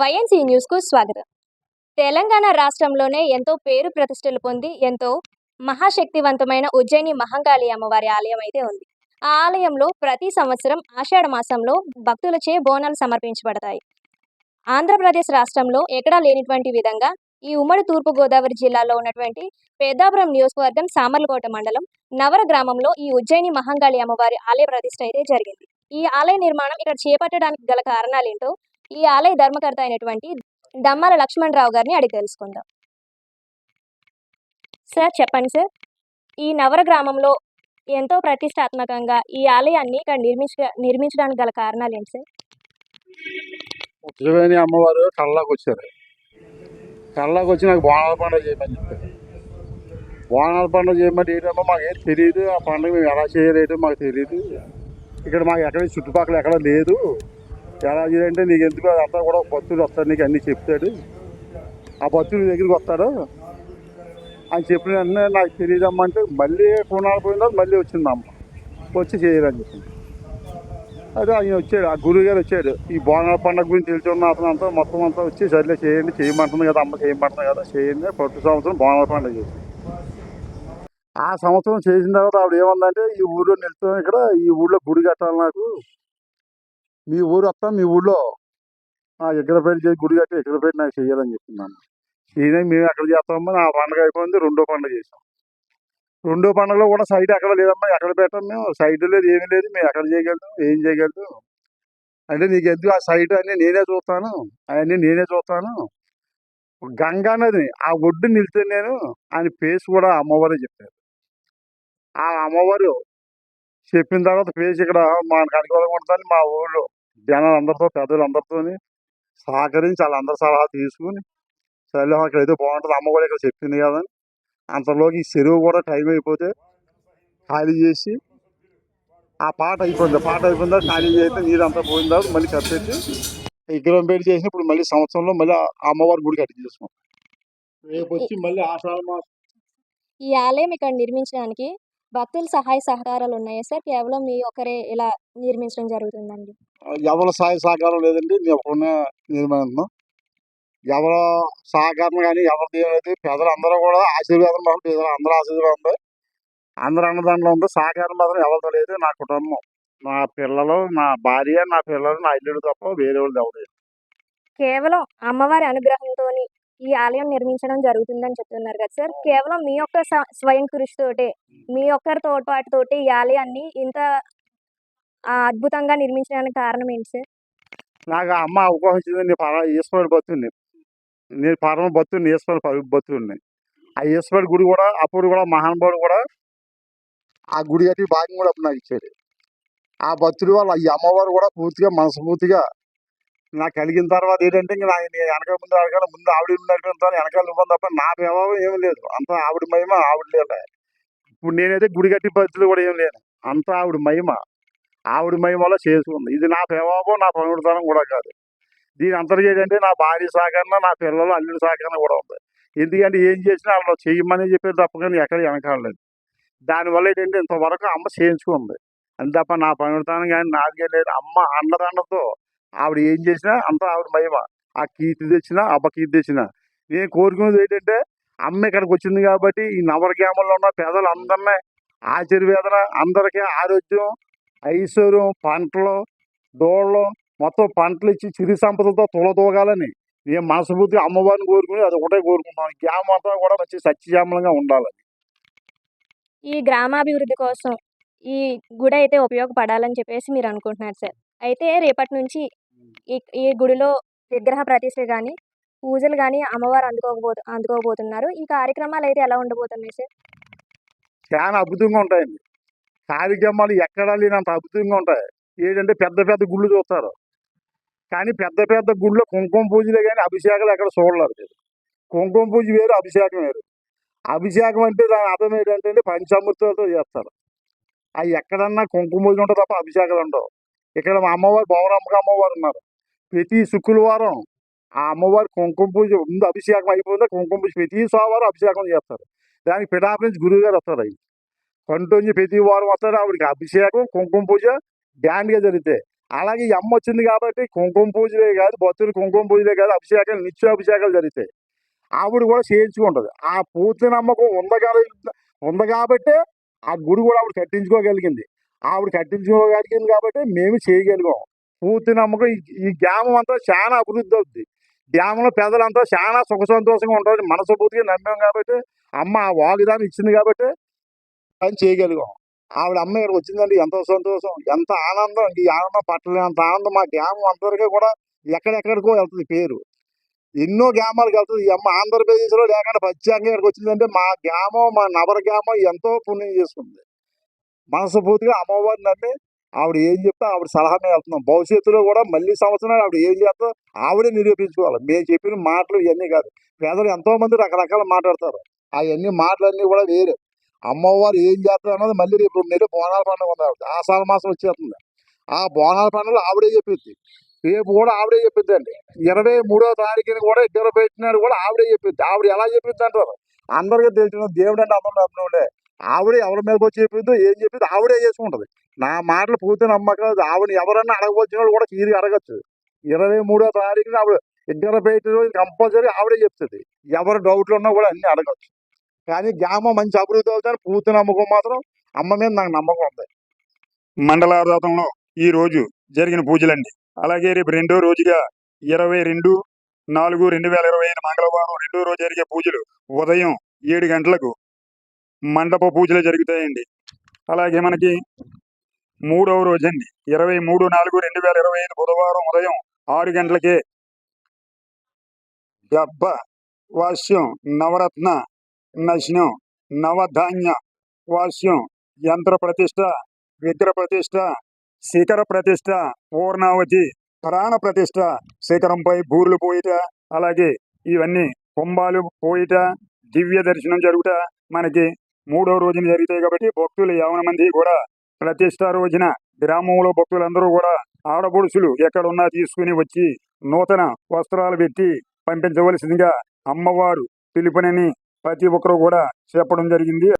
YNC న్యూస్కు స్వాగతం. తెలంగాణ రాష్ట్రంలోనే ఎంతో పేరు ప్రతిష్టలు పొంది ఎంతో మహాశక్తివంతమైన ఉజ్జయిని మహంకాళి అమ్మవారి ఆలయం అయితే ఉంది. ఆ ఆలయంలో ప్రతి సంవత్సరం ఆషాఢ మాసంలో భక్తులచే బోనాలు సమర్పించబడతాయి. ఆంధ్రప్రదేశ్ రాష్ట్రంలో ఎక్కడా లేనిటువంటి విధంగా ఈ ఉమ్మడి తూర్పు గోదావరి జిల్లాలో ఉన్నటువంటి పెద్దాపురం నియోజకవర్గం సామర్లకోట మండలం నవర గ్రామంలో ఈ ఉజ్జయిని మహంకాళి అమ్మవారి ఆలయ ప్రతిష్ట అయితే జరిగింది. ఈ ఆలయ నిర్మాణం ఇక్కడ చేపట్టడానికి గల కారణాలు ఏంటో ఈ ఆలయ ధర్మకర్త అయినటువంటి దమ్మల లక్ష్మణరావు గారిని అడిగి తెలుసుకుందాం. సార్ చెప్పండి సార్. ఈ నవర గ్రామంలో ఎంతో ప్రతిష్టాత్మకంగా ఈ ఆలయాన్ని ఇక్కడ నిర్మించ నిర్మించడానికి గల కారణాలు ఏంటి సార్? ఉత్సవేణి అమ్మవారు కళ్ళకు వచ్చారు. కళ్ళకు వచ్చి నాకు బోనాల పండుగ చేయమని చెప్పారు. బోనాల పండుగ చేయమని ఏంటంటే మాకు తెలియదు ఆ పండుగ మేము ఎలా చేయలేదో మాకు తెలియదు ఇక్కడ మాకు ఎక్కడ చుట్టుపక్కల ఎక్కడ లేదు. ఎలా చేయాలంటే నీకు ఎందుకు అంతా కూడా భక్తుడు వస్తాడు నీకు అన్నీ చెప్తాడు. ఆ భక్తుల దగ్గరికి వస్తాడు. అని చెప్పిన వెంటనే నాకు తెలియదమ్మా అంటే మళ్ళీ పునాలు పోయిన మళ్ళీ వచ్చింది అమ్మ. వచ్చి చేయరని చెప్పింది అదే ఆయన వచ్చాడు ఆ గురువు గారు వచ్చాడు. ఈ బోనాల పండుగ గురించి తెలిసి ఉన్న అతను అంతా మొత్తం అంతా వచ్చి సర్లే చేయండి చేయమంటుంది కదా అమ్మ చేయమంటుంది కదా చేయండి. ప్రతి సంవత్సరం బోనాల పండుగ చేసి. ఆ సంవత్సరం చేసిన తర్వాత ఆవిడ ఏమందంటే ఈ ఊళ్ళో నిలుస్తాం ఇక్కడ ఈ ఊళ్ళో గుడి కట్టాలి నాకు. మీ ఊరు వస్తాం మీ ఊళ్ళో ఆ ఎగ్గరపేట చేసి గుడి కట్టి ఎగ్గరపేట నాకు చేయాలని చెప్తున్నాను. ఈయన మేము ఎక్కడ చేస్తామో ఆ పండుగ అయిపోయింది రెండో పండుగ చేసాం రెండో పండుగలో కూడా సైడ్ ఎక్కడ లేదమ్మా ఎక్కడ పెట్టాం మేము? సైడ్ లేదు ఏమీ లేదు మేము ఎక్కడ చేయగలుగుతాం ఏం చేయగలుగుతాం? అంటే నీకు ఎందుకు ఆ సైడ్ అన్ని నేనే చూస్తాను అవన్నీ నేనే చూస్తాను? గంగా నది ఆ ఒడ్డు నిలితే నేను ఆయన ఫేస్ కూడా అమ్మవారే చెప్పారు. ఆ అమ్మవారు చెప్పిన తర్వాత ఫేస్ ఇక్కడ మా అనుకూలంగా ఉంటుందని మా ఊళ్ళో జనాలు అందరితో పెద్దలు అందరితో సహకరించి వాళ్ళందరి సలహా తీసుకుని సరే అక్కడ అయితే బాగుంటుంది అమ్మ కూడా ఇక్కడ చెప్పింది కదా అని. అంతలోకి ఈ చెరువు కూడా టైం అయిపోతే ఖాళీ చేసి ఆ పాట అయిపోయింది. పాట అయిపోయిందా ఖాళీ చేస్తే నీరంతా పోయిన తర్వాత మళ్ళీ కట్టేసి విగ్రహం పెట్టి చేసినప్పుడు మళ్ళీ సంవత్సరంలో మళ్ళీ ఆ అమ్మవారి గుడి కట్టి చేసుకున్నాం రేపు వచ్చి మళ్ళీ ఆషాఢ మాసం ఈ ఆలయం ఇక్కడ నిర్మించడానికి భక్తుల సహాయ సహకారాలు ఉన్నాయా సార్? కేవలం మీ ఒకరే ఇలా నిర్మించడం జరుగుతుందండి. ఎవరి సహాయ సహకారం లేదండి. నేను ఒక్కనే నిర్మాణం ఎవరి సహకారం కానీ ఎవరిది లేదు పెద్దలు అందరూ కూడా ఆశీర్వాదం మాత్రం పేదలు అందరూ ఆశీర్వాదం ఉంది అందరూ అన్నదాంట్లో ఉంది సహకారం మాత్రం ఎవరితో లేదు. నా కుటుంబం నా పిల్లలు నా భార్య నా పిల్లలు నా ఇల్లుడు తప్ప వేరే వాళ్ళు ఎవరు. కేవలం అమ్మవారి అనుగ్రహంతో ఈ ఆలయం నిర్మించడం జరుగుతుందని చెప్తున్నారు కదా సార్. కేవలం మీ యొక్క స్వయం కృషితోటే మీ ఒక్కరి తోడ్పాటుతోటి ఈ ఆలయాన్ని ఇంత అద్భుతంగా నిర్మించడానికి కారణం ఏంటి సార్? నాకు అమ్మ అవకాశం ఇచ్చింది నేను పర ఈశ్వరుడు భక్తుడిని నేను పరమ భక్తుడిని ఈశ్వరుడు పరి భక్తుడిని ఆ ఈశ్వరుడు గుడి కూడా అప్పుడు కూడా మహానుభావుడు కూడా ఆ గుడి కట్టి భాగ్యం కూడా అప్పుడు నాకు ఇచ్చాడు. ఆ భక్తుడి వల్ల ఈ అమ్మవారు కూడా పూర్తిగా మనస్ఫూర్తిగా నాకు కలిగిన తర్వాత ఏంటంటే ఇంకా వెనక ముందు అడగాల ముందు ఆవిడ ముందు వెనకాల ఇవ్వను తప్ప నా ప్రభావం ఏం లేదు. అంత ఆవిడ మహిమ ఆవిడ లేదు ఇప్పుడు నేనైతే గుడి కట్టి పరిస్థితులు కూడా ఏం లేదు అంత ఆవిడ మహిమ ఆవిడ మహిమలో చేసుకుంది ఇది నా ప్రభావం నా పనుడుతనం కూడా కాదు. దీని అంతర్ ఏంటంటే నా భార్య సహకరణ నా పిల్లలు అల్లుడి సహకరణ కూడా ఉంది. ఎందుకంటే ఏం చేసినా వాళ్ళు చెయ్యమని చెప్పారు తప్ప కానీ ఎక్కడ వెనకాడలేదు దానివల్ల ఏంటంటే ఇంతవరకు అమ్మ చేయించుకుంది. అంతే తప్ప నా పనుడుతానం కానీ నాకే లేదు. అమ్మ అండదండతో ఆవిడ ఏం చేసినా అంతా ఆవిడ మహిమ. ఆ కీర్తి తెచ్చినా అబ్బ కీర్తి తెచ్చినా. నేను కోరుకునేది ఏంటంటే అమ్మ ఇక్కడికి వచ్చింది కాబట్టి ఈ నవరగ్రామంలో ఉన్న పేదలు అందరినీ ఆశీర్వేదన అందరికీ ఆరోగ్యం ఐశ్వర్యం పంటలు దోళ్ళు మొత్తం పంటలు ఇచ్చి చిరు సంపదలతో తులతూగాలని నేను మనస్ఫూర్తిగా అమ్మవారిని కోరుకుని అది ఒకటే కోరుకుంటాను గ్రామం అంతా కూడా మంచి సత్యజామలంగా ఉండాలి. ఈ గ్రామాభివృద్ధి కోసం ఈ గుడి అయితే ఉపయోగపడాలని చెప్పేసి మీరు అనుకుంటున్నారు సార్. అయితే రేపటి నుంచి ఈ ఈ గుడిలో విగ్రహ ప్రతిష్ట కానీ పూజలు కానీ అమ్మవారు అందుకోకపో అందుకోబోతున్నారు. ఈ కార్యక్రమాలు అయితే ఎలా ఉండబోతున్నాయి సార్? చాలా అద్భుతంగా ఉంటాయండి. కార్యక్రమాలు ఎక్కడా లేనంత అద్భుతంగా ఉంటాయి. ఏంటంటే పెద్ద పెద్ద గుళ్ళు చూస్తారు. కానీ పెద్ద పెద్ద గుళ్ళో కుంకుమ పూజలే కానీ అభిషేకాలు ఎక్కడ చూడలేరు మీరు. కుంకుమ పూజ వేరు అభిషేకం వేరు. అభిషేకం అంటే దాని అర్థం ఏంటంటే పంచామృతాలతో చేస్తారు. అవి ఎక్కడన్నా కుంకుమ పూజ ఉంటుంది తప్ప అభిషేకాలు ఉండవు. ఇక్కడ మా అమ్మవారు బౌరమ్మక అమ్మవారు ఉన్నారు. ప్రతి శుక్రవారం ఆ అమ్మవారి కుంకుమ పూజ ముందు అభిషేకం అయిపోయిందా? కుంకుమ పూజ ప్రతి సోమవారం అభిషేకం చేస్తారు. దానికి పిఠాపు నుంచి గురువు గారు వస్తారు అవి. కంటోంచి ప్రతి వారం వస్తారు. ఆవిడకి అభిషేకం కుంకుమ పూజ గ్రాండ్గా జరిగితే. అలాగే ఈ అమ్మ వచ్చింది కాబట్టి కుంకుమ పూజలే కాదు భక్తులు కుంకుమ పూజలే కాదు అభిషేకాలు నిత్యాభిషేకాలు జరుగుతాయి. ఆవిడ కూడా చేయించుకుంటుంది ఆ పూర్తి నమ్మకం ఉందగా ఉంది కాబట్టి ఆ గుడి కూడా ఆవిడ కట్టించుకోగలిగింది. ఆవిడ కట్టించుకోగలిగింది కాబట్టి మేము చేయగలిగాం. పూర్తి నమ్మకం. ఈ- ఈ గ్రామం అంతా చాలా అభివృద్ధి అవుద్ది. గ్రామంలో పెద్దలంతా చాలా సుఖ సంతోషంగా ఉంటారని మనస్ఫూర్తిగా నమ్మాం కాబట్టి అమ్మ ఆ వాగ్దానం ఇచ్చింది కాబట్టి పని చేయగలిగాం. ఆవిడ అమ్మ ఇక్కడికి వచ్చిందండి ఎంతో సంతోషం ఎంత ఆనందం. ఈ ఆనందం పట్టలేనంత ఆనందం మా గ్రామం అందరికీ కూడా ఎక్కడెక్కడికో వెళ్తుంది పేరు. ఎన్నో గ్రామాలకు వెళ్తుంది. ఈ అమ్మ ఆంధ్రప్రదేశ్లో లేకుండా ప్రత్యేకంగా ఇక్కడికి వచ్చిందంటే మా గ్రామం మా నవర గ్రామం ఎంతో పుణ్యం చేసుకుంది మనస్ఫూర్తిగా అమ్మవారిని నమ్మి ఆవిడ ఏం చెప్తే ఆవిడ సలహా మీద వెళ్తున్నాం. భవిష్యత్తులో కూడా మళ్ళీ సంవత్సరాలు ఆవిడ ఏం చేస్తా ఆవిడే నిరూపించుకోవాలి. మేము చెప్పిన మాటలు ఇవన్నీ కాదు. పేదలు ఎంతోమంది రకరకాల మాట్లాడతారు. అవన్నీ మాటలన్నీ కూడా వేరే. అమ్మవారు ఏం చేస్తారు అన్నది మళ్ళీ రేపు రెండు బోనాల పండుగ ఉంది ఆవిడ ఆషాఢ మాసం వచ్చేస్తుంది. ఆ బోనాల పండుగలో ఆవిడే చెప్పిద్ది రేపు కూడా ఆవిడే చెప్పిద్ది అండి ఇరవై మూడో తారీఖున కూడా ఇద్దరు పెట్టినాడు కూడా ఆవిడే చెప్పిద్ది ఆవిడ ఎలా చెప్పిద్ది అంటారు? అందరికీ తెలిసిన దేవుడు అంటే అందరూ నమ్మినోడే ఆవిడ ఎవరి మీదకి వచ్చి చెప్పిందో ఏం చెప్పిందో ఆవిడే చేసుకుంటది నా మాటలు పూర్తి నమ్మకం ఆవిడ ఎవరన్నా అడగవచ్చిన వాళ్ళు కూడా తీరి అడగచ్చు. ఇరవై మూడో తారీఖున ఆవిడ ఇద్దరు రోజు కంపల్సరీ ఆవిడే చెప్తుంది. ఎవరు డౌట్లు ఉన్నా కూడా అన్ని అడగచ్చు. కానీ గ్రామం మంచి అభివృద్ధి అవుతుంది పూర్తి నమ్మకం మాత్రం అమ్మ మీద నాకు నమ్మకం ఉంది. మండలారాధనలో ఈ రోజు జరిగిన పూజలండి. అలాగే రేపు రెండో రోజుగా ఇరవై రెండు నాలుగు రెండు వేల ఇరవై ఐదు మంగళవారం రెండో రోజు జరిగే పూజలు ఉదయం ఏడు గంటలకు మండప పూజలు జరుగుతాయండి. అలాగే మనకి మూడవ రోజు అండి ఇరవై మూడు నాలుగు రెండు వేల ఇరవై ఐదు బుధవారం ఉదయం ఆరు గంటలకే గబ్బ వాస్యం నవరత్న నశనం నవధాన్య వాస్యం యంత్ర ప్రతిష్ట విగ్రహ ప్రతిష్ట శిఖర ప్రతిష్ట పూర్ణావతి ప్రాణ ప్రతిష్ట శిఖరంపై బూర్లు పోయిట అలాగే ఇవన్నీ కుంభాలు పోయిట దివ్య దర్శనం జరుగుట మనకి మూడో రోజున జరుగుతాయి కాబట్టి భక్తులు యావన మంది కూడా ప్రతిష్ట రోజున గ్రామంలో భక్తులందరూ కూడా ఆడబొడుసులు ఎక్కడున్నా తీసుకుని వచ్చి నూతన వస్త్రాలు పెట్టి పంపించవలసిందిగా అమ్మవారు పిలుపునని ప్రతి ఒక్కరూ కూడా చెప్పడం జరిగింది.